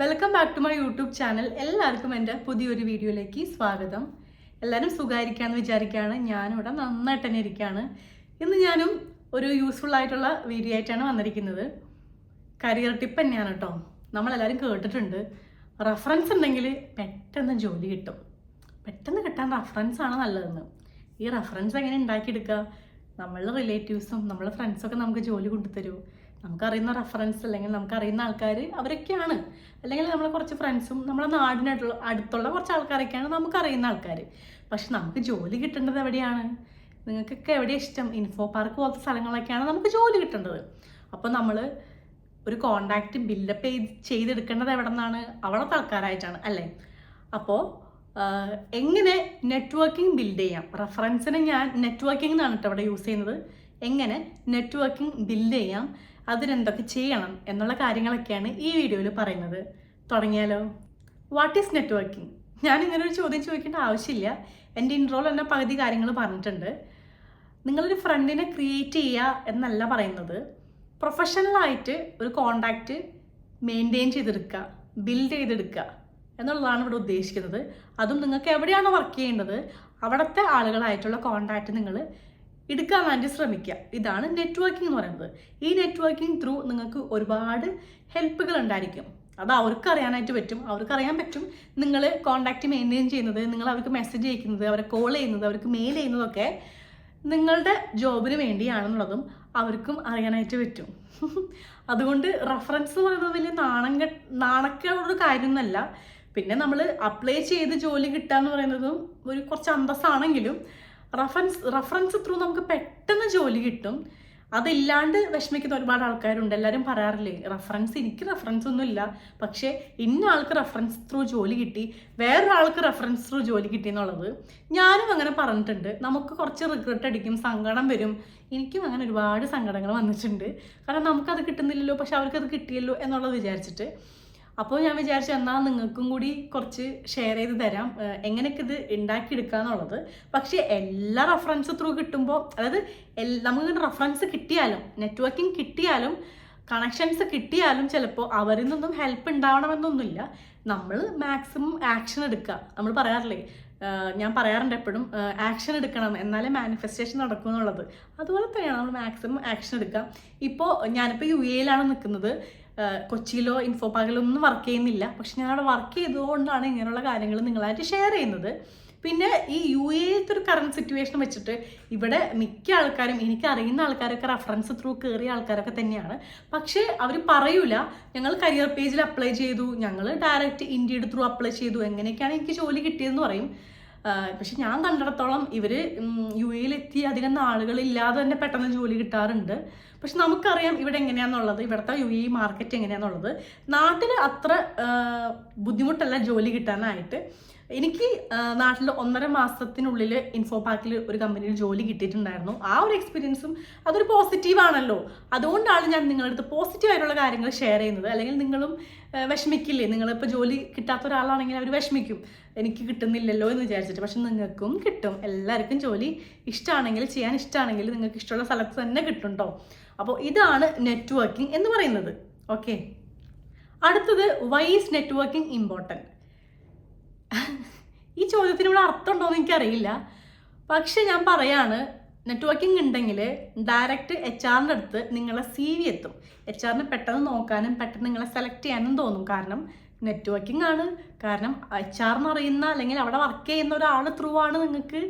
Welcome back to my YouTube channel എല്ലാവർക്കും എന്റെ പുതിയൊരു വീഡിയോയിലേക്ക് സ്വാഗതം. എല്ലാവരും സുഖമായിരിക്കാമെന്ന് വിചാരിക്കുകയാണ്. ഞാനിവിടെ നന്നായിട്ട് തന്നെ ഇരിക്കുകയാണ്. ഇന്ന് ഞാനും ഒരു യൂസ്ഫുൾ ആയിട്ടുള്ള വീഡിയോ ആയിട്ടാണ് വന്നിരിക്കുന്നത്. കരിയർ ടിപ്പ് തന്നെയാണ് കേട്ടോ നമ്മളെല്ലാവരും കേട്ടിട്ടുണ്ട്. റഫറൻസ് ഉണ്ടെങ്കിൽ പെട്ടെന്ന് ജോലി കിട്ടും. പെട്ടെന്ന് കിട്ടാൻ റഫറൻസ് ആണ് നല്ലതെന്ന്. ഈ റഫറൻസ് എങ്ങനെ ഉണ്ടാക്കിയെടുക്കുക? നമ്മളുടെ റിലേറ്റീവ്സും നമ്മളെ ഫ്രണ്ട്സൊക്കെ നമുക്ക് ജോലി കൊണ്ടുതരും. നമുക്കറിയുന്ന റെഫറൻസ് അല്ലെങ്കിൽ നമുക്കറിയുന്ന ആൾക്കാർ അവരൊക്കെയാണ്. അല്ലെങ്കിൽ നമ്മളെ കുറച്ച് ഫ്രണ്ട്സും നമ്മളെ നാടിനായിട്ടുള്ള അടുത്തുള്ള കുറച്ച് ആൾക്കാരൊക്കെയാണ് നമുക്കറിയുന്ന ആൾക്കാർ പക്ഷെ നമുക്ക് ജോലി കിട്ടേണ്ടത് എവിടെയാണ്? നിങ്ങൾക്കൊക്കെ എവിടെയാണ് ഇഷ്ടം? ഇൻഫോ പാർക്ക് പോലത്തെ സ്ഥലങ്ങളൊക്കെയാണ് നമുക്ക് ജോലി കിട്ടേണ്ടത്. അപ്പോൾ നമ്മൾ ഒരു കോണ്ടാക്റ്റ് ബില്ലപ്പ് ചെയ്ത് ചെയ്തെടുക്കേണ്ടത് എവിടെ നിന്നാണ് അവിടുത്തെ ആൾക്കാരായിട്ടാണ് അല്ലേ? അപ്പോൾ എങ്ങനെ നെറ്റ്വർക്കിംഗ് ബിൽഡ് ചെയ്യാം? റെഫറൻസിന് ഞാൻ നെറ്റ്വർക്കിംഗ് എന്നാണ് കേട്ടോ ഇവിടെ യൂസ് ചെയ്യുന്നത്. എങ്ങനെ നെറ്റ്വർക്കിംഗ് ബിൽഡ് ചെയ്യാം? അതിനെന്തൊക്കെ ചെയ്യണം എന്നുള്ള കാര്യങ്ങളൊക്കെയാണ് ഈ വീഡിയോയിൽ പറയുന്നത്. തുടങ്ങിയാലോ? വാട്ട് ഈസ് നെറ്റ്വർക്കിംഗ് ഞാൻ ഇങ്ങനെ ഒരു ചോദ്യം ചോദിക്കേണ്ട ആവശ്യമില്ല. എന്റെ ഇൻട്രോൾ എന്നെ പകുതി കാര്യങ്ങൾ പറഞ്ഞിട്ടുണ്ട്. നിങ്ങളൊരു ഫ്രണ്ടിനെ ക്രിയേറ്റ് ചെയ്യുക എന്നല്ല പറയുന്നത്. പ്രൊഫഷണലായിട്ട് ഒരു കോണ്ടാക്റ്റ് മെയിന്റെയിൻ ചെയ്തെടുക്കുക ബിൽഡ് ചെയ്തെടുക്കുക എന്നുള്ളതാണ് ഇവിടെ ഉദ്ദേശിക്കുന്നത്. അതും നിങ്ങൾക്ക് എവിടെയാണ് വർക്ക് ചെയ്യേണ്ടത് അവിടുത്തെ ആളുകളായിട്ടുള്ള കോണ്ടാക്റ്റ് നിങ്ങൾ എടുക്കാൻ വേണ്ടി ശ്രമിക്കുക. ഇതാണ് നെറ്റ്വർക്കിംഗ് എന്ന് പറയുന്നത്. ഈ നെറ്റ്വർക്കിംഗ് ത്രൂ നിങ്ങൾക്ക് ഒരുപാട് ഹെൽപ്പുകൾ ഉണ്ടായിരിക്കും. അത് അവർക്ക് അറിയാനായിട്ട് പറ്റും. അവർക്ക് അറിയാൻ പറ്റും നിങ്ങൾ കോണ്ടാക്റ്റ് മെയിന്റെയിൻ ചെയ്യുന്നത് നിങ്ങൾ അവർക്ക് മെസ്സേജ് അയക്കുന്നത് അവരെ കോൾ ചെയ്യുന്നത് അവർക്ക് മെയിൽ ചെയ്യുന്നതൊക്കെ നിങ്ങളുടെ ജോബിന് വേണ്ടിയാണെന്നുള്ളതും അവർക്കും അറിയാനായിട്ട് പറ്റും. അതുകൊണ്ട് റഫറൻസ് എന്ന് പറയുന്നത് വലിയ നാണങ്ക കെ കാര്യമൊന്നുമല്ല. പിന്നെ നമ്മൾ അപ്ലൈ ചെയ്ത് ജോലി കിട്ടുക എന്ന് പറയുന്നതും ഒരു കുറച്ച് അന്തസ്സാണെങ്കിലും റഫറൻസ് റഫറൻസ് ത്രൂ നമുക്ക് പെട്ടെന്ന് ജോലി കിട്ടും. അതില്ലാണ്ട് വിഷമിക്കുന്ന ഒരുപാട് ആൾക്കാരുണ്ട്. എല്ലാവരും പറയാറില്ലേ റഫറൻസ് എനിക്ക് റഫറൻസ് ഒന്നുമില്ല. പക്ഷേ ഇന്ന ആൾക്ക് റഫറൻസ് ത്രൂ ജോലി കിട്ടി. വേറൊരാൾക്ക് റഫറൻസ് ത്രൂ ജോലി കിട്ടി എന്നുള്ളത് ഞാനും അങ്ങനെ പറഞ്ഞിട്ടുണ്ട്. നമുക്ക് കുറച്ച് റിഗ്രറ്റ് അടിക്കും സങ്കടം വരും. എനിക്കും അങ്ങനെ ഒരുപാട് സങ്കടങ്ങൾ വന്നിട്ടുണ്ട്. കാരണം നമുക്കത് കിട്ടുന്നില്ലല്ലോ പക്ഷെ അവർക്കത് കിട്ടിയല്ലോ എന്നുള്ളത് വിചാരിച്ചിട്ട് അപ്പോൾ ഞാൻ വിചാരിച്ചു എന്നാൽ നിങ്ങൾക്കും കൂടി കുറച്ച് ഷെയർ ചെയ്ത് തരാം. എങ്ങനെയൊക്കെ ഇത് ഉണ്ടാക്കിയെടുക്കുക എന്നുള്ളത് പക്ഷേ എല്ലാ റഫറൻസ് ത്രൂ കിട്ടുമ്പോൾ അതായത് നമുക്ക് റഫറൻസ് കിട്ടിയാലും നെറ്റ്വർക്കിംഗ് കിട്ടിയാലും കണക്ഷൻസ് കിട്ടിയാലും ചിലപ്പോൾ അവരിൽ നിന്നും ഹെൽപ്പ് ഉണ്ടാവണമെന്നൊന്നുമില്ല. നമ്മൾ മാക്സിമം ആക്ഷൻ എടുക്കുക. നമ്മൾ പറയാറില്ലേ ഞാൻ പറയാറുണ്ട് എപ്പോഴും ആക്ഷൻ എടുക്കണം എന്നാലേ മാനിഫെസ്റ്റേഷൻ നടക്കും എന്നുള്ളത്. അതുപോലെ തന്നെയാണ് നമ്മൾ മാക്സിമം ആക്ഷൻ എടുക്കുക. ഇപ്പോൾ ഞാനിപ്പോൾ യു എയിലാണ് നിൽക്കുന്നത്. കൊച്ചിയിലോ ഇൻഫോ പാർക്കിലോ ഒന്നും വർക്ക് ചെയ്യുന്നില്ല. പക്ഷെ ഞാൻ അവിടെ വർക്ക് ചെയ്തുകൊണ്ടാണ് ഇങ്ങനെയുള്ള കാര്യങ്ങൾ നിങ്ങളായിട്ട് ഷെയർ ചെയ്യുന്നത്. പിന്നെ ഈ യു എത്തെ ഒരു കറണ്ട് സിറ്റുവേഷൻ വെച്ചിട്ട് ഇവിടെ മിക്ക ആൾക്കാരും എനിക്ക് അറിയുന്ന ആൾക്കാരൊക്കെ റഫറൻസ് ത്രൂ കയറിയ ആൾക്കാരൊക്കെ തന്നെയാണ്. പക്ഷേ അവർ പറയൂല ഞങ്ങൾ കരിയർ പേജിൽ അപ്ലൈ ചെയ്തു ഞങ്ങൾ ഡയറക്റ്റ് ഇന്ത്യയുടെ ത്രൂ അപ്ലൈ ചെയ്തു എങ്ങനെയൊക്കെയാണ് എനിക്ക് ജോലി കിട്ടിയതെന്ന് പറയും. പക്ഷെ ഞാൻ കണ്ടിടത്തോളം ഇവർ യു എയിലെത്തി അധികം നാളുകളില്ലാതെ തന്നെ പെട്ടെന്ന് ജോലി കിട്ടാറുണ്ട്. പക്ഷെ നമുക്കറിയാം ഇവിടെ എങ്ങനെയാണെന്നുള്ളത് ഇവിടുത്തെ യു ഇ മാർക്കറ്റ് എങ്ങനെയാണെന്നുള്ളത് നാട്ടിൽ അത്ര ബുദ്ധിമുട്ടല്ല ജോലി കിട്ടാനായിട്ട്. എനിക്ക് നാട്ടിൽ ഒന്നര മാസത്തിനുള്ളിൽ ഇൻഫോ പാർക്കിൽ ഒരു കമ്പനിയിൽ ജോലി കിട്ടിയിട്ടുണ്ടായിരുന്നു. ആ ഒരു എക്സ്പീരിയൻസും അതൊരു പോസിറ്റീവാണല്ലോ അതുകൊണ്ടാണ് ഞാൻ നിങ്ങളുടെ അടുത്ത് പോസിറ്റീവായിട്ടുള്ള കാര്യങ്ങൾ ഷെയർ ചെയ്യുന്നത്. അല്ലെങ്കിൽ നിങ്ങളും വിഷമിക്കില്ലേ? നിങ്ങളിപ്പോൾ ജോലി കിട്ടാത്ത ഒരാളാണെങ്കിൽ അവർ വിഷമിക്കും. എനിക്ക് കിട്ടുന്നില്ലല്ലോ എന്ന് വിചാരിച്ചിട്ട്. പക്ഷെ നിങ്ങൾക്കും കിട്ടും. എല്ലാവർക്കും ജോലി ഇഷ്ടമാണെങ്കിൽ ചെയ്യാൻ ഇഷ്ടമാണെങ്കിൽ നിങ്ങൾക്ക് ഇഷ്ടമുള്ള സ്ഥലത്ത് തന്നെ കിട്ടും കേട്ടോ അപ്പോൾ ഇതാണ് നെറ്റ്വർക്കിംഗ് എന്ന് പറയുന്നത്. ഓക്കെ അടുത്തത് വൈസ് നെറ്റ്വർക്കിംഗ് ഇമ്പോർട്ടന്റ് ഈ ചോദ്യത്തിന് ഇവിടെ അർത്ഥമുണ്ടോ എന്ന് എനിക്കറിയില്ല. പക്ഷെ ഞാൻ പറയാണ് നെറ്റ്വർക്കിംഗ് ഉണ്ടെങ്കിൽ ഡയറക്റ്റ് എച്ച് ആറിന്റെ അടുത്ത് നിങ്ങളെ സി വി എത്തും. എച്ച് ആറിന് പെട്ടെന്ന് നോക്കാനും പെട്ടെന്ന് നിങ്ങളെ സെലക്ട് ചെയ്യാനും തോന്നും. കാരണം നെറ്റ്വർക്കിംഗ് ആണ്. കാരണം എച്ച് എന്ന് അറിയുന്ന അല്ലെങ്കിൽ അവിടെ വർക്ക് ചെയ്യുന്ന ഒരാൾ ത്രൂ ആണ് നിങ്ങൾക്ക്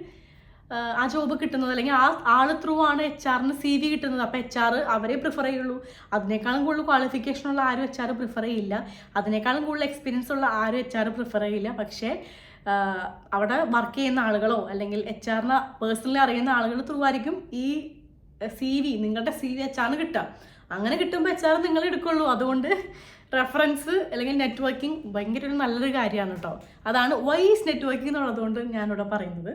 ആ ജോബ് കിട്ടുന്നത്. അല്ലെങ്കിൽ ആ ആൾ ത്രൂ ആണ് എച്ച് ആറിന് സി വി കിട്ടുന്നത്. അപ്പോൾ എച്ച് ആർ അവരെ പ്രിഫർ ചെയ്യുള്ളൂ. അതിനേക്കാളും കൂടുതൽ ക്വാളിഫിക്കേഷൻ ഉള്ള ആരും എച്ച് ആർ പ്രിഫർ ചെയ്യില്ല. അതിനേക്കാളും കൂടുതൽ എക്സ്പീരിയൻസ് ഉള്ള ആരും എച്ച് ആർ പ്രിഫർ ചെയ്യില്ല. പക്ഷേ അവിടെ വർക്ക് ചെയ്യുന്ന ആളുകളോ അല്ലെങ്കിൽ എച്ച് ആറിനെ പേഴ്സണലി അറിയുന്ന ആളുകൾ ത്രൂ ആയിരിക്കും ഈ സി വി നിങ്ങളുടെ സി വി എച്ച് ആറിന് കിട്ടുക. അങ്ങനെ കിട്ടുമ്പോൾ എച്ച് ആർ നിങ്ങൾ എടുക്കുള്ളൂ. അതുകൊണ്ട് റെഫറൻസ് അല്ലെങ്കിൽ നെറ്റ്വർക്കിംഗ് ഭയങ്കര ഒരു നല്ലൊരു കാര്യമാണ് കേട്ടോ. അതാണ് വൈസ് നെറ്റ്വർക്കിംഗ് എന്നുള്ളതുകൊണ്ട് ഞാനിവിടെ പറയുന്നത്.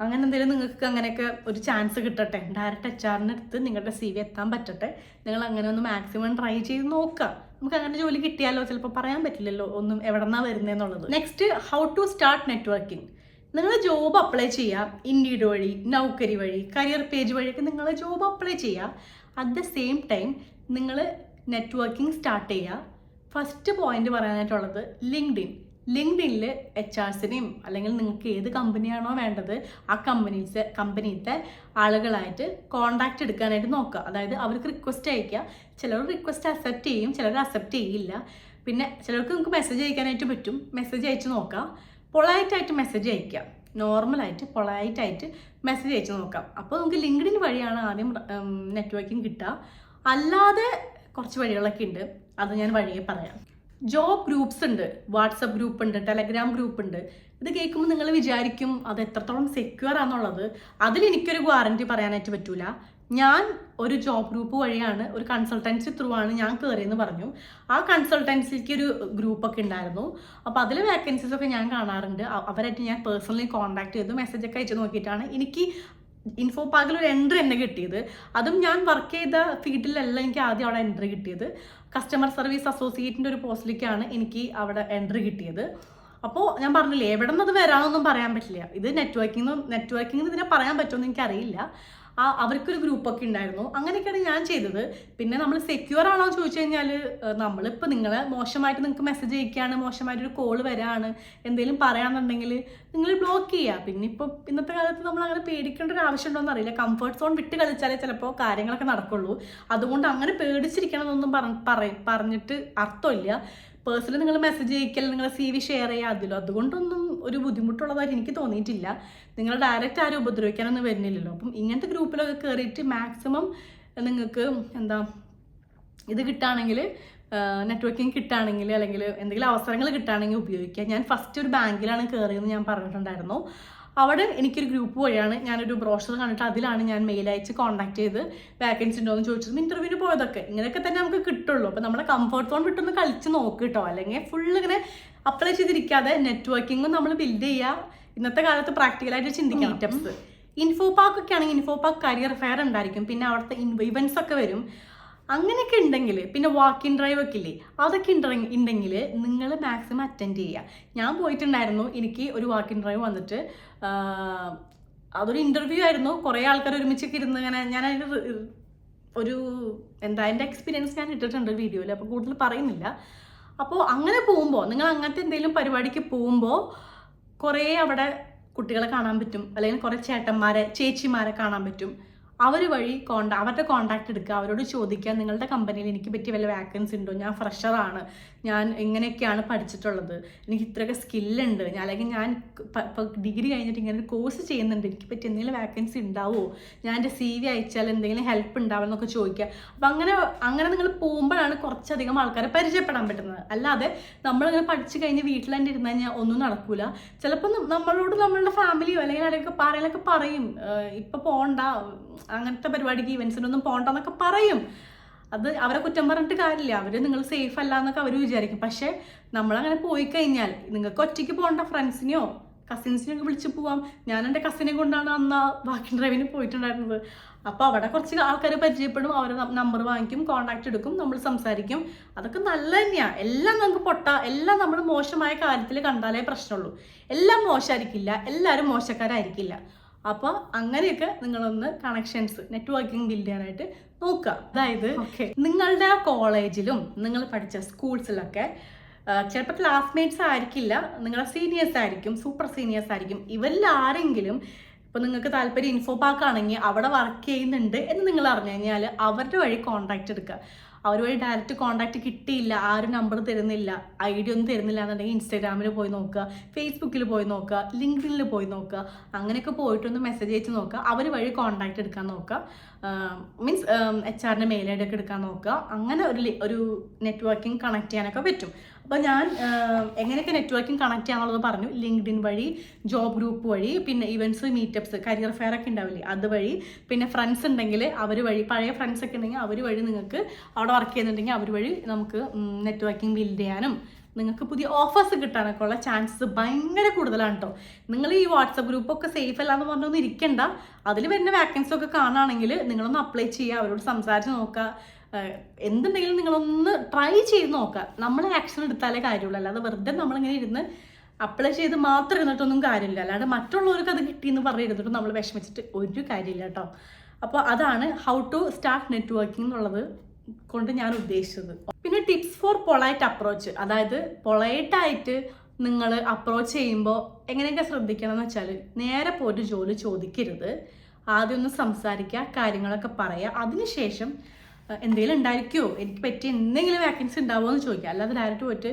അങ്ങനെ എന്തെങ്കിലും നിങ്ങൾക്ക് അങ്ങനെയൊക്കെ ഒരു ചാൻസ് കിട്ടട്ടെ. ഡയറക്റ്റ് എച്ച് ആറിന്റെ അടുത്ത് നിങ്ങളുടെ സി വി എത്താൻ പറ്റട്ടെ. നിങ്ങൾ അങ്ങനെ ഒന്ന് മാക്സിമം ട്രൈ ചെയ്ത് നോക്കുക. നമുക്ക് അങ്ങനെ ജോലി കിട്ടിയാലോ? ചിലപ്പോൾ പറയാൻ പറ്റില്ലല്ലോ ഒന്നും എവിടെ നിന്നാണ് വരുന്നതെന്നുള്ളത് next how to start networking നിങ്ങൾ ജോബ് അപ്ലൈ ചെയ്യാം ഇൻഡീഡ് വഴി നൗക്കരി വഴി കരിയർ പേജ് വഴിയൊക്കെ നിങ്ങൾ ജോബ് അപ്ലൈ ചെയ്യുക. അറ്റ് ദ സെയിം ടൈം നിങ്ങൾ നെറ്റ്വർക്കിംഗ് സ്റ്റാർട്ട് ചെയ്യുക. ഫസ്റ്റ് പോയിന്റ് പറയാനായിട്ടുള്ളത് ലിങ്ക്ഡിൻ ലിങ്ക്ഡിനിൽ എച്ച് ആർസിനെയും അല്ലെങ്കിൽ നിങ്ങൾക്ക് ഏത് കമ്പനിയാണോ വേണ്ടത് ആ കമ്പനീസ് കമ്പനിയിലത്തെ ആളുകളായിട്ട് കോണ്ടാക്റ്റ് എടുക്കാനായിട്ട് നോക്കുക. അതായത് അവർക്ക് റിക്വസ്റ്റ് അയക്കുക ചിലർ റിക്വസ്റ്റ് അക്സെപ്റ്റ് ചെയ്യും ചിലർ അക്സെപ്റ്റ് ചെയ്യില്ല. പിന്നെ ചിലർക്ക് നിങ്ങൾക്ക് മെസ്സേജ് അയക്കാനായിട്ട് പറ്റും. മെസ്സേജ് അയച്ച് നോക്കുക. പൊളൈറ്റായിട്ട് മെസ്സേജ് അയക്കുക നോർമലായിട്ട് പൊളൈറ്റായിട്ട് മെസ്സേജ് അയച്ച് നോക്കാം അപ്പോൾ നമുക്ക് ലിങ്ക്ഡിൻ വഴിയാണ് ആദ്യം നെറ്റ്വർക്കിംഗ് കിട്ടുക. അല്ലാതെ കുറച്ച് വഴികളൊക്കെ ഉണ്ട്. അത് ഞാൻ വഴിയെ പറയാം. ജോബ് ഗ്രൂപ്പ്സ് ഉണ്ട്. വാട്സപ്പ് ഗ്രൂപ്പ് ഉണ്ട് ടെലഗ്രാം ഗ്രൂപ്പ് ഉണ്ട്. ഇത് കേൾക്കുമ്പോൾ നിങ്ങൾ വിചാരിക്കും അത് എത്രത്തോളം സെക്യൂർ ആണെന്നുള്ളത്. അതിൽ എനിക്കൊരു ഗ്വാറന്റി പറയാനായിട്ട് പറ്റൂല. ഞാൻ ഒരു ജോബ് ഗ്രൂപ്പ് വഴിയാണ് ഒരു കൺസൾട്ടൻസി ത്രൂ ആണ് ഞാൻ കയറിയെന്ന് പറഞ്ഞു. ആ കൺസൾട്ടൻസിക്ക് ഒരു ഗ്രൂപ്പൊക്കെ ഉണ്ടായിരുന്നു. അപ്പോൾ അതിൽ വേക്കൻസീസ് ഒക്കെ ഞാൻ കാണാറുണ്ട്. അവരായിട്ട് ഞാൻ പേഴ്സണലി കോൺടാക്ട് ചെയ്തു മെസ്സേജൊക്കെ അയച്ചു നോക്കിയിട്ടാണ് എനിക്ക് ഇൻഫോ പാർക്കിൽ ഒരു എൻട്രി എന്നെ കിട്ടിയത്. അതും ഞാൻ വർക്ക് ചെയ്ത ഫീൽഡിലല്ല എനിക്ക് ആദ്യം അവിടെ എൻട്രി കിട്ടിയത്. കസ്റ്റമർ സർവീസ് അസോസിയേറ്റിന്റെ ഒരു പോസ്റ്റിലേക്കാണ് എനിക്ക് അവിടെ എൻട്രി കിട്ടിയത്. അപ്പോൾ ഞാൻ പറഞ്ഞില്ലേ എവിടെ നിന്ന് അത് വരാമെന്നൊന്നും പറയാൻ പറ്റില്ല. ഇത് നെറ്റ്വർക്കിംഗ് നെറ്റ്വർക്കിംഗ് ഇതിനെ പറയാൻ പറ്റുമെന്ന് എനിക്കറിയില്ല. ആ അവർക്കൊരു ഗ്രൂപ്പൊക്കെ ഉണ്ടായിരുന്നു. അങ്ങനെയൊക്കെയാണ് ഞാൻ ചെയ്തത്. പിന്നെ നമ്മൾ സെക്യൂർ ആണോ എന്ന് ചോദിച്ചു കഴിഞ്ഞാൽ നമ്മളിപ്പോൾ നിങ്ങളെ മോശമായിട്ട് നിങ്ങൾക്ക് മെസ്സേജ് അയക്കുകയാണ് മോശമായിട്ടൊരു കോൾ വരാണ് എന്തെങ്കിലും പറയാന്നുണ്ടെങ്കിൽ നിങ്ങൾ ബ്ലോക്ക് ചെയ്യുക. പിന്നെ ഇപ്പോൾ ഇന്നത്തെ കാലത്ത് നമ്മൾ അങ്ങനെ പേടിക്കേണ്ട ഒരു ആവശ്യം ഉണ്ടോ അറിയില്ല. കംഫർട്ട് സോൺ വിട്ട് കളിച്ചാലേ ചിലപ്പോൾ കാര്യങ്ങളൊക്കെ നടക്കുള്ളൂ. അതുകൊണ്ട് അങ്ങനെ പേടിച്ചിരിക്കണം എന്നൊന്നും പറ പറ- പറഞ്ഞിട്ട് അർത്ഥമില്ല. പേഴ്സണലി നിങ്ങൾ മെസ്സേജ് അയക്കൽ നിങ്ങളുടെ സി വി ഷെയർ ചെയ്യുക അതിലോ അതുകൊണ്ടൊന്നും ഒരു ബുദ്ധിമുട്ടുള്ളതായിട്ട് എനിക്ക് തോന്നിയിട്ടില്ല. നിങ്ങൾ ഡയറക്റ്റ് ആരും ഉപദ്രവിക്കാനൊന്നും വരുന്നില്ലല്ലോ. അപ്പം ഇങ്ങനത്തെ ഗ്രൂപ്പിലൊക്കെ കയറിയിട്ട് മാക്സിമം നിങ്ങൾക്ക് എന്താ ഇത് കിട്ടുകയാണെങ്കിൽ നെറ്റ്വർക്കിംഗ് കിട്ടുകയാണെങ്കിൽ അല്ലെങ്കിൽ എന്തെങ്കിലും അവസരങ്ങൾ കിട്ടുകയാണെങ്കിൽ ഉപയോഗിക്കുക. ഞാൻ ഫസ്റ്റ് ഒരു ബാങ്കിലാണ് കയറിയെന്ന് ഞാൻ പറഞ്ഞിട്ടുണ്ടായിരുന്നു. അവിടെ എനിക്കൊരു ഗ്രൂപ്പ് വഴിയാണ് ഞാനൊരു ബ്രോഷർ കണ്ടിട്ട് അതിലാണ് ഞാൻ മെയിൽ അയച്ച് കോൺടാക്ട് ചെയ്ത് വേക്കൻസി ഉണ്ടോ എന്ന് ചോദിച്ചതും. ഇന്റർവ്യൂവിന് പോയതൊക്കെ. ഇങ്ങനെയൊക്കെ തന്നെ നമുക്ക് കിട്ടുള്ളൂ. അപ്പോൾ നമ്മുടെ കംഫർട്ട് സോൺ വിട്ടൊന്ന് കളിച്ച് നോക്ക് അല്ലെങ്കിൽ ഫുൾ ഇങ്ങനെ അപ്ലൈ ചെയ്തിരിക്കാതെ നെറ്റ്വർക്കിങ്ങും നമ്മൾ ബിൽഡ് ചെയ്യുക ഇന്നത്തെ കാലത്ത് പ്രാക്ടിക്കലായിട്ട് ചിന്തിക്കാം ടിപ്സ് ഇൻഫോ പാർക്ക് ഒക്കെ ആണെങ്കിൽ ഇൻഫോ പാർക്ക് കരിയർ ഫെയർ ഉണ്ടായിരിക്കും. പിന്നെ അവിടുത്തെ ഇവൻസ് ഒക്കെ വരും. അങ്ങനെയൊക്കെ ഉണ്ടെങ്കിൽ പിന്നെ വാക്ക് ഇൻ ഡ്രൈവ് ഒക്കെ ഇല്ലേ? അതൊക്കെ ഉണ്ടെങ്കിൽ ഉണ്ടെങ്കിൽ നിങ്ങൾ മാക്സിമം അറ്റൻഡ് ചെയ്യുക. ഞാൻ പോയിട്ടുണ്ടായിരുന്നു. എനിക്ക് ഒരു വാക്ക് ഇൻ ഡ്രൈവ് വന്നിട്ട് അതൊരു ഇന്റർവ്യൂ ആയിരുന്നു. കുറേ ആൾക്കാർ ഒരുമിച്ചൊക്കെ ഇരുന്ന് ഇങ്ങനെ ഞാൻ അതിന്റെ ഒരു എന്താ എന്റെ എക്സ്പീരിയൻസ് ഞാൻ ഇട്ടിട്ടുണ്ട് വീഡിയോയിൽ അപ്പോൾ കൂടുതൽ പറയുന്നില്ല. അപ്പോൾ അങ്ങനെ പോകുമ്പോൾ നിങ്ങൾ അങ്ങനത്തെ എന്തെങ്കിലും പരിപാടിക്ക് പോകുമ്പോൾ കുറേ അവിടെ കുട്ടികളെ കാണാൻ പറ്റും. അല്ലെങ്കിൽ കുറേ ചേട്ടന്മാരെ ചേച്ചിമാരെ കാണാൻ പറ്റും. അവർ വഴി കോണ്ടാ അവരുടെ കോണ്ടാക്ട് എടുക്കുക അവരോട് ചോദിക്കുക നിങ്ങളുടെ കമ്പനിയിൽ എനിക്ക് പറ്റിയ വല്ല വാക്കൻസി ഉണ്ടോ? ഞാൻ ഫ്രഷറാണ് ഞാൻ ഇങ്ങനെയൊക്കെയാണ് പഠിച്ചിട്ടുള്ളത്? എനിക്ക് ഇത്രയൊക്കെ സ്കില്ലുണ്ട് ഞാൻ അല്ലെങ്കിൽ ഞാൻ ഡിഗ്രി കഴിഞ്ഞിട്ട് ഇങ്ങനെ ഒരു കോഴ്സ് ചെയ്യുന്നുണ്ട്. എനിക്ക് പറ്റിയ എന്തെങ്കിലും വാക്കൻസി ഉണ്ടാവുമോ ഞാൻ എന്റെ സി വി അയച്ചാൽ എന്തെങ്കിലും ഹെൽപ്പ് ഉണ്ടാവുമെന്നൊക്കെ ചോദിക്കുക. അപ്പം അങ്ങനെ അങ്ങനെ നിങ്ങൾ പോകുമ്പോഴാണ് കുറച്ചധികം ആൾക്കാരെ പരിചയപ്പെടാൻ പറ്റുന്നത്. അല്ലാതെ നമ്മളിങ്ങനെ പഠിച്ചു കഴിഞ്ഞ് വീട്ടിൽ തന്നെ ഇരുന്ന് കഴിഞ്ഞാൽ ഒന്നും നടക്കില്ല ചിലപ്പോൾ നമ്മളോട് നമ്മളുടെ ഫാമിലിയോ അല്ലെങ്കിൽ ആരെയൊക്കെ ആരെങ്കിലൊക്കെ പറയും ഇപ്പം പോണ്ട. അങ്ങനത്തെ പരിപാടിക്ക് ഇവൻസിനൊന്നും പോകണ്ടെന്നൊക്കെ പറയും. അത് അവരെ കുറ്റം പറഞ്ഞിട്ട് കാര്യമില്ല. അവർ നിങ്ങൾ സേഫ് അല്ല എന്നൊക്കെ അവർ വിചാരിക്കും. പക്ഷേ നമ്മളങ്ങനെ പോയി കഴിഞ്ഞാൽ നിങ്ങൾക്ക് ഒറ്റയ്ക്ക് പോകേണ്ട ഫ്രണ്ട്സിനെയോ കസിൻസിനെയൊക്കെ വിളിച്ച് പോവാം. ഞാൻ എന്റെ കസിനെ കൊണ്ടാണ് അന്ന് ബാക്കി ഡ്രൈവിന് പോയിട്ടുണ്ടായിരുന്നത്. അപ്പോൾ അവിടെ കുറച്ച് ആൾക്കാർ പരിചയപ്പെടും. അവരെ നമ്പർ വാങ്ങിക്കും കോൺടാക്റ്റ് എടുക്കും നമ്മൾ സംസാരിക്കും. അതൊക്കെ നല്ല തന്നെയാണ് എല്ലാം നമുക്ക് പൊട്ട എല്ലാം നമ്മൾ മോശമായ കാര്യത്തിൽ കണ്ടാലേ പ്രശ്നമുള്ളൂ. എല്ലാം മോശമായിരിക്കില്ല എല്ലാവരും മോശക്കാരായിരിക്കില്ല. അപ്പോൾ അങ്ങനെയൊക്കെ നിങ്ങളൊന്ന് കണക്ഷൻസ് നെറ്റ്വർക്കിംഗ് ബിൽഡ് ചെയ്യാനായിട്ട് നോക്കുക. അതായത് നിങ്ങളുടെ കോളേജിലും നിങ്ങൾ പഠിച്ച സ്കൂൾസിലൊക്കെ ചിലപ്പോൾ ക്ലാസ്മേറ്റ്സ് ആയിരിക്കില്ല നിങ്ങളുടെ സീനിയേഴ്സ് ആയിരിക്കും സൂപ്പർ സീനിയേഴ്സ് ആയിരിക്കും. ഇവരിൽ ആരെങ്കിലും ഇപ്പോൾ നിങ്ങൾക്ക് താല്പര്യം ഇൻഫോ പാർക്ക് ആണെങ്കിൽ അവിടെ വർക്ക് ചെയ്യുന്നുണ്ട് എന്ന് നിങ്ങൾ അറിഞ്ഞു കഴിഞ്ഞാൽ അവരുടെ വഴി കോൺടാക്റ്റ് എടുക്കുക. വഴി ഡയറക്റ്റ് കോൺടാക്റ്റ് കിട്ടിയില്ല ആരും നമ്പർ തരുന്നില്ല ഐ ഡി ഒന്നും തരുന്നില്ല എന്നുണ്ടെങ്കിൽ ഇൻസ്റ്റാഗ്രാമിൽ പോയി നോക്കുക ഫേസ്ബുക്കിൽ പോയി നോക്കുക ലിങ്ക്ഡിനിൽ പോയി നോക്കുക അങ്ങനെയൊക്കെ പോയിട്ടൊന്ന് മെസ്സേജ് അയച്ച് നോക്കുക അവർ വഴി കോൺടാക്റ്റ് എടുക്കാൻ നോക്കുക മീൻസ് എച്ച് ആറിന്റെ മെയിൽ ഐ ഡി ഒക്കെ എടുക്കാൻ നോക്കുക അങ്ങനെ ഒരു ഒരു നെറ്റ്വർക്കിംഗ് കണക്ട് ചെയ്യാനൊക്കെ പറ്റും. അപ്പോൾ ഞാൻ എങ്ങനെയൊക്കെ നെറ്റ്വർക്കിംഗ് കണക്ട് ചെയ്യാന്നുള്ളത് പറഞ്ഞു. ലിങ്ക്ഡിൻ വഴി ജോബ് ഗ്രൂപ്പ് വഴി പിന്നെ ഇവന്റ്സ് മീറ്റപ്സ് കരിയർ ഫെയർ ഒക്കെ ഉണ്ടാവില്ലേ? അതുവഴി പിന്നെ ഫ്രണ്ട്സ് ഉണ്ടെങ്കിൽ അവർ വഴി പഴയ ഫ്രണ്ട്സ് ഒക്കെ ഉണ്ടെങ്കിൽ അവർ വഴി നിങ്ങൾക്ക് അവിടെ വർക്ക് ചെയ്യുന്നുണ്ടെങ്കിൽ അവർ വഴി നമുക്ക് നെറ്റ്വർക്കിംഗ് ബിൽഡ് ചെയ്യാനും നിങ്ങൾക്ക് പുതിയ ഓഫേഴ്സ് കിട്ടാനൊക്കെ ഉള്ള ചാൻസസ് ഭയങ്കര കൂടുതലാണ് കേട്ടോ നിങ്ങൾ ഈ വാട്സപ്പ് ഗ്രൂപ്പൊക്കെ സേഫ് അല്ല എന്ന് പറഞ്ഞൊന്നും ഇരിക്കണ്ട. അതിൽ വരുന്ന വാക്കൻസി ഒക്കെ കാണുകയാണെങ്കിൽ നിങ്ങളൊന്ന് അപ്ലൈ ചെയ്യുക അവരോട് സംസാരിച്ച് നോക്കുക. എന്തുണ്ടെങ്കിലും നിങ്ങളൊന്ന് ട്രൈ ചെയ്ത് നോക്കുക നമ്മൾ ആക്ഷൻ എടുത്താലേ കാര്യമുള്ളൂ. അല്ലാതെ വെറുതെ നമ്മളിങ്ങനെ ഇരുന്ന് അപ്ലൈ ചെയ്ത് മാത്രം ഇരുന്നിട്ടൊന്നും കാര്യമില്ല. അല്ലാണ്ട് മറ്റുള്ളവർക്ക് അത് കിട്ടിയെന്ന് പറഞ്ഞിരുന്നിട്ട് നമ്മൾ വിഷമിച്ചിട്ട് ഒരു കാര്യമില്ല കേട്ടോ. അപ്പോൾ അതാണ് ഹൗ ടു സ്റ്റാർട്ട് നെറ്റ്വർക്കിംഗ് എന്നുള്ളത് കൊണ്ട് ഞാൻ ഉദ്ദേശിച്ചത്. പിന്നെ ടിപ്സ് ഫോർ പൊളൈറ്റ് അപ്രോച്ച് അതായത് പൊളൈറ്റായിട്ട് നിങ്ങൾ അപ്രോച്ച് ചെയ്യുമ്പോൾ എങ്ങനെയൊക്കെ ശ്രദ്ധിക്കണം എന്ന് വെച്ചാൽ നേരെ പോയിട്ട് ജോലി ചോദിക്കരുത്. ആദ്യം ഒന്ന് സംസാരിക്കുക കാര്യങ്ങളൊക്കെ പറയുക. അതിനുശേഷം എന്തെങ്കിലും ഉണ്ടായിരിക്കുമോ എനിക്ക് പറ്റിയ എന്തെങ്കിലും വാക്കൻസി ഉണ്ടാവുമോ എന്ന് ചോദിക്കുക അല്ലാതെ ഡയറക്റ്റ് പോയിട്ട്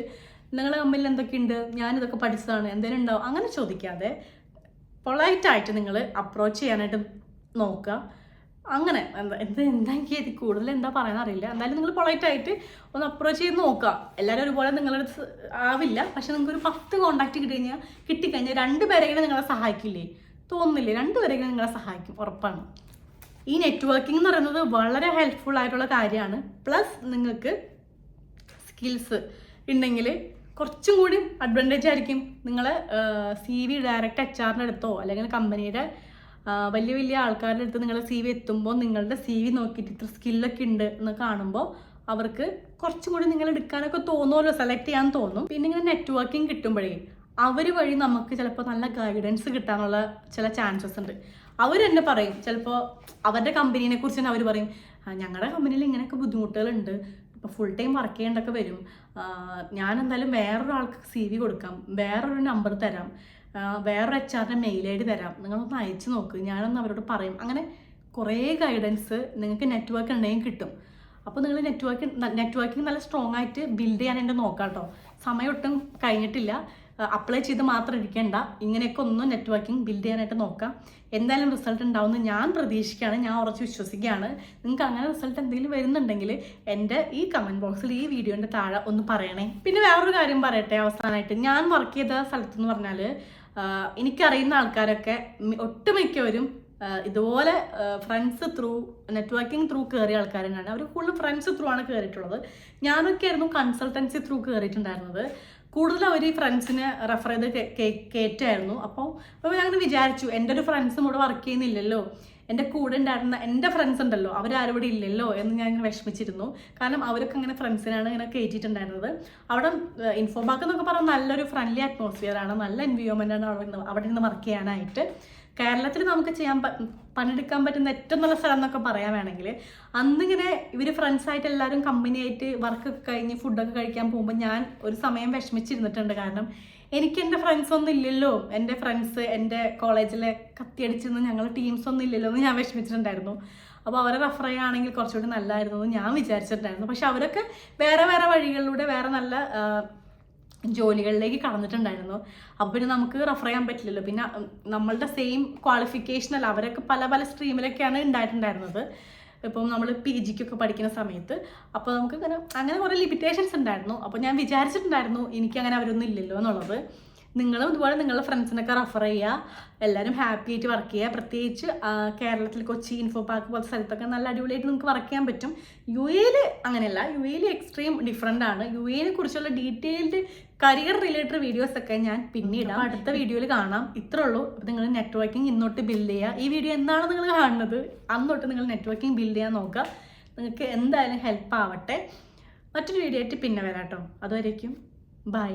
നിങ്ങളുടെ കമ്പനിയിൽ എന്തൊക്കെയുണ്ട്? ഞാനിതൊക്കെ പഠിച്ചതാണ്. എന്തെങ്കിലും ഉണ്ടാവും അങ്ങനെ ചോദിക്കാതെ പൊളൈറ്റായിട്ട് നിങ്ങൾ അപ്രോച്ച് ചെയ്യാനായിട്ട് നോക്കുക. അങ്ങനെ. എന്താ എന്താ എന്താ എനിക്ക് ഇത്? കൂടുതൽ എന്താ പറയാൻ അറിയില്ല. എന്തായാലും നിങ്ങൾ പൊളൈറ്റായിട്ട് ഒന്ന് അപ്രോച്ച് ചെയ്ത് നോക്കുക. എല്ലാവരും ഒരുപോലെ നിങ്ങളുടെ ആവില്ല. പക്ഷെ നിങ്ങൾക്ക് ഒരു പത്ത് കോണ്ടാക്ട് കിട്ടി കഴിഞ്ഞാൽ കിട്ടിക്കഴിഞ്ഞാൽ രണ്ടുപേരെങ്കിലും നിങ്ങളെ സഹായിക്കില്ലേ? തോന്നുന്നില്ലേ? രണ്ടുപേരെങ്കിലും നിങ്ങളെ സഹായിക്കും. ഉറപ്പാണ്. ഈ നെറ്റ്വർക്കിംഗ് എന്ന് പറയുന്നത് വളരെ ഹെൽപ്ഫുൾ ആയിട്ടുള്ള കാര്യമാണ്. പ്ലസ് നിങ്ങൾക്ക് സ്കിൽസ് ഉണ്ടെങ്കിൽ കുറച്ചും കൂടി അഡ്വാന്റേജ് ആയിരിക്കും. നിങ്ങൾ സി വി ഡയറക്റ്റ് എച്ച് ആറിന്റെ അടുത്തോ അല്ലെങ്കിൽ കമ്പനിയുടെ വലിയ വലിയ ആൾക്കാരുടെ അടുത്ത് നിങ്ങളെ സി വി എത്തുമ്പോൾ നിങ്ങളുടെ സി വി നോക്കിയിട്ട് ഇത്ര സ്കില്ലൊക്കെ ഉണ്ട് എന്ന് കാണുമ്പോൾ അവർക്ക് കുറച്ചും കൂടി നിങ്ങൾ എടുക്കാനൊക്കെ തോന്നുമല്ലോ സെലക്ട് ചെയ്യാൻ തോന്നും. പിന്നെ ഇങ്ങനെ നെറ്റ്വർക്കിംഗ് കിട്ടുമ്പോഴേ അവർ വഴി നമുക്ക് ചിലപ്പോൾ നല്ല ഗൈഡൻസ് കിട്ടാനുള്ള ചില ചാൻസസ് ഉണ്ട്. അവർ തന്നെ പറയും. ചിലപ്പോൾ അവരുടെ കമ്പനീനെ കുറിച്ച് തന്നെ അവർ പറയും. ഞങ്ങളുടെ കമ്പനിയിൽ ഇങ്ങനെയൊക്കെ ബുദ്ധിമുട്ടുകളുണ്ട്. ഇപ്പോൾ ഫുൾ ടൈം വർക്ക് ചെയ്യേണ്ടൊക്കെ വരും. ഞാൻ എന്തായാലും വേറൊരാൾക്ക് സി വി കൊടുക്കാം. വേറൊരു നമ്പർ തരാം. വേറൊരു എച്ച് ആറിന്റെ മെയിൽ ഐ ഡി തരാം. നിങ്ങളൊന്ന് അയച്ചു നോക്ക്. ഞാനൊന്ന് അവരോട് പറയും. അങ്ങനെ കുറേ ഗൈഡൻസ് നിങ്ങൾക്ക് നെറ്റ്വർക്ക് ഉണ്ടെങ്കിൽ കിട്ടും. അപ്പോൾ നിങ്ങൾ നെറ്റ്വർക്ക് നെറ്റ്വർക്കിംഗ് നല്ല സ്ട്രോങ് ആയിട്ട് ബിൽഡ് ചെയ്യാൻ എന്റെ നോക്കാം കേട്ടോ സമയം ഒട്ടും കഴിഞ്ഞിട്ടില്ല. അപ്ലൈ ചെയ്ത് മാത്രം ഇരിക്കേണ്ട. ഇങ്ങനെയൊക്കെ ഒന്ന് നെറ്റ്വർക്കിംഗ് ബിൽഡ് ചെയ്യാനായിട്ട് നോക്കാം. എന്തായാലും റിസൾട്ട് ഉണ്ടാവുമെന്ന് ഞാൻ പ്രതീക്ഷിക്കുകയാണ്. ഞാൻ ഉറച്ച് വിശ്വസിക്കുകയാണ്. നിങ്ങൾക്ക് അങ്ങനെ റിസൾട്ട് എന്തെങ്കിലും വരുന്നുണ്ടെങ്കിൽ എന്റെ ഈ കമന്റ് ബോക്സിൽ ഈ വീഡിയോന്റെ താഴെ ഒന്ന് പറയണേ. പിന്നെ വേറൊരു കാര്യം പറയട്ടെ അവസാനമായിട്ട് ഞാൻ വർക്ക് ചെയ്ത സ്ഥലത്തെന്ന് പറഞ്ഞാൽ എനിക്കറിയുന്ന ആൾക്കാരൊക്കെ ഒട്ടുമിക്കവരും ഇതുപോലെ ഫ്രണ്ട്സ് ത്രൂ നെറ്റ്വർക്കിംഗ് ത്രൂ കയറിയ ആൾക്കാർ തന്നെയാണ് അവർ ഫുൾ ഫ്രണ്ട്സ് ത്രൂ ആണ് കയറിയിട്ടുള്ളത് ഞാനൊക്കെ ആയിരുന്നു കൺസൾട്ടൻസി ത്രൂ കയറിയിട്ടുണ്ടായിരുന്നത് കൂടുതൽ അവർ ഫ്രണ്ട്സിനെ റെഫർ ചെയ്ത് കയറ്റായിരുന്നു അപ്പോൾ അപ്പോൾ ഞാൻ വിചാരിച്ചു എന്റെ ഒരു ഫ്രണ്ട്സും ഇവിടെ വർക്ക് ചെയ്യുന്നില്ലല്ലോ. എന്റെ കൂടെ ഉണ്ടായിരുന്ന എന്റെ ഫ്രണ്ട്സ് ഉണ്ടല്ലോ. അവരാരും ഇവിടെ ഇല്ലല്ലോ. എന്ന് ഞാൻ വിഷമിച്ചിരുന്നു. കാരണം അവരൊക്കെ അങ്ങനെ ഫ്രണ്ട്സിനാണ് ഇങ്ങനെ കയറ്റിയിട്ടുണ്ടായിരുന്നത് അവിടെ ഇൻഫോബാക്ക് എന്നൊക്കെ പറഞ്ഞാൽ നല്ലൊരു ഫ്രണ്ട്ലി അറ്റ്മോസ്ഫിയർ ആണ്. നല്ല എൻവിയോമെന്റ് ആണ് അവിടെ അവിടെ നിന്ന് വർക്ക് ചെയ്യാനായിട്ട്. കേരളത്തിൽ നമുക്ക് ചെയ്യാൻ പണിയെടുക്കാൻ പറ്റുന്ന ഏറ്റവും നല്ല സ്ഥലം എന്നൊക്കെ പറയാൻ വേണമെങ്കിൽ. അന്നിങ്ങനെ ഇവർ ഫ്രണ്ട്സായിട്ട് എല്ലാവരും കമ്പനിയായിട്ട് വർക്കൊക്കെ കഴിഞ്ഞ് ഫുഡൊക്കെ കഴിക്കാൻ പോകുമ്പോൾ ഞാൻ ഒരു സമയം വിഷമിച്ചിരുന്നിട്ടുണ്ട്. കാരണം എനിക്ക് എന്റെ ഫ്രണ്ട്സ് ഒന്നും ഇല്ലല്ലോ. എന്റെ ഫ്രണ്ട്സ് എന്റെ കോളേജിലെ കത്തിയടിച്ചിരുന്ന ഞങ്ങൾ ടീംസ് ഒന്നും ഇല്ലല്ലോ എന്ന് ഞാൻ വിഷമിച്ചിട്ടുണ്ടായിരുന്നു. അപ്പോൾ അവരെ റെഫർ ചെയ്യുകയാണെങ്കിൽ കുറച്ചുകൂടി നല്ലതായിരുന്നു എന്ന് ഞാൻ വിചാരിച്ചിട്ടുണ്ടായിരുന്നു. പക്ഷെ അവരൊക്കെ വേറെ വേറെ വഴികളിലൂടെ വേറെ നല്ല ജോലികളിലേക്ക് കടന്നിട്ടുണ്ടായിരുന്നു. അപ്പോൾ പിന്നെ നമുക്ക് റെഫർ ചെയ്യാൻ പറ്റില്ലല്ലോ. പിന്നെ നമ്മളുടെ സെയിം ക്വാളിഫിക്കേഷൻ അല്ല. അവരൊക്കെ പല പല സ്ട്രീമിലൊക്കെയാണ് ഉണ്ടായിട്ടുണ്ടായിരുന്നത് ഇപ്പം നമ്മൾ പി ജിക്കൊക്കെ പഠിക്കുന്ന സമയത്ത്. അപ്പോൾ നമുക്ക് ഇങ്ങനെ അങ്ങനെ കുറേ ലിമിറ്റേഷൻസ് ഉണ്ടായിരുന്നു. അപ്പോൾ ഞാൻ വിചാരിച്ചിട്ടുണ്ടായിരുന്നു എനിക്ക് അങ്ങനെ അവരൊന്നും ഇല്ലല്ലോ എന്നുള്ളത്. നിങ്ങളും ഇതുപോലെ നിങ്ങളുടെ ഫ്രണ്ട്സിനൊക്കെ റെഫർ ചെയ്യുക. എല്ലാവരും ഹാപ്പി ആയിട്ട് വർക്ക് ചെയ്യുക. പ്രത്യേകിച്ച് കേരളത്തിൽ കൊച്ചി ഇൻഫോ പാർക്ക് പോലത്തെ സ്ഥലത്തൊക്കെ നല്ല അടിപൊളിയായിട്ട് നിങ്ങൾക്ക് വർക്ക് ചെയ്യാൻ പറ്റും. യു എയിൽ അങ്ങനെയല്ല. യു എയിൽ എക്സ്ട്രീം ഡിഫറെന്റ് ആണ്. യു എനെ കുറിച്ചുള്ള ഡീറ്റെയിൽഡ് കരിയർ റിലേറ്റഡ് വീഡിയോസ് ഒക്കെ ഞാൻ പിന്നീട് അടുത്ത വീഡിയോയിൽ കാണാം. ഇത്രേ ഉള്ളൂ. നിങ്ങൾ നെറ്റ്വർക്കിംഗ് ഇന്നോട്ട് ബിൽഡ് ചെയ്യുക. ഈ വീഡിയോ എന്താണ് നിങ്ങൾ കാണുന്നത്? അന്നോട്ട് നിങ്ങൾ നെറ്റ്വർക്കിംഗ് ബിൽഡ് ചെയ്യാൻ നോക്കുക. നിങ്ങൾക്ക് എന്തായാലും ഹെൽപ്പ് ആവട്ടെ. മറ്റൊരു വീഡിയോ ആയിട്ട് പിന്നെ വരാം കേട്ടോ. അതുവരേക്കും. ബൈ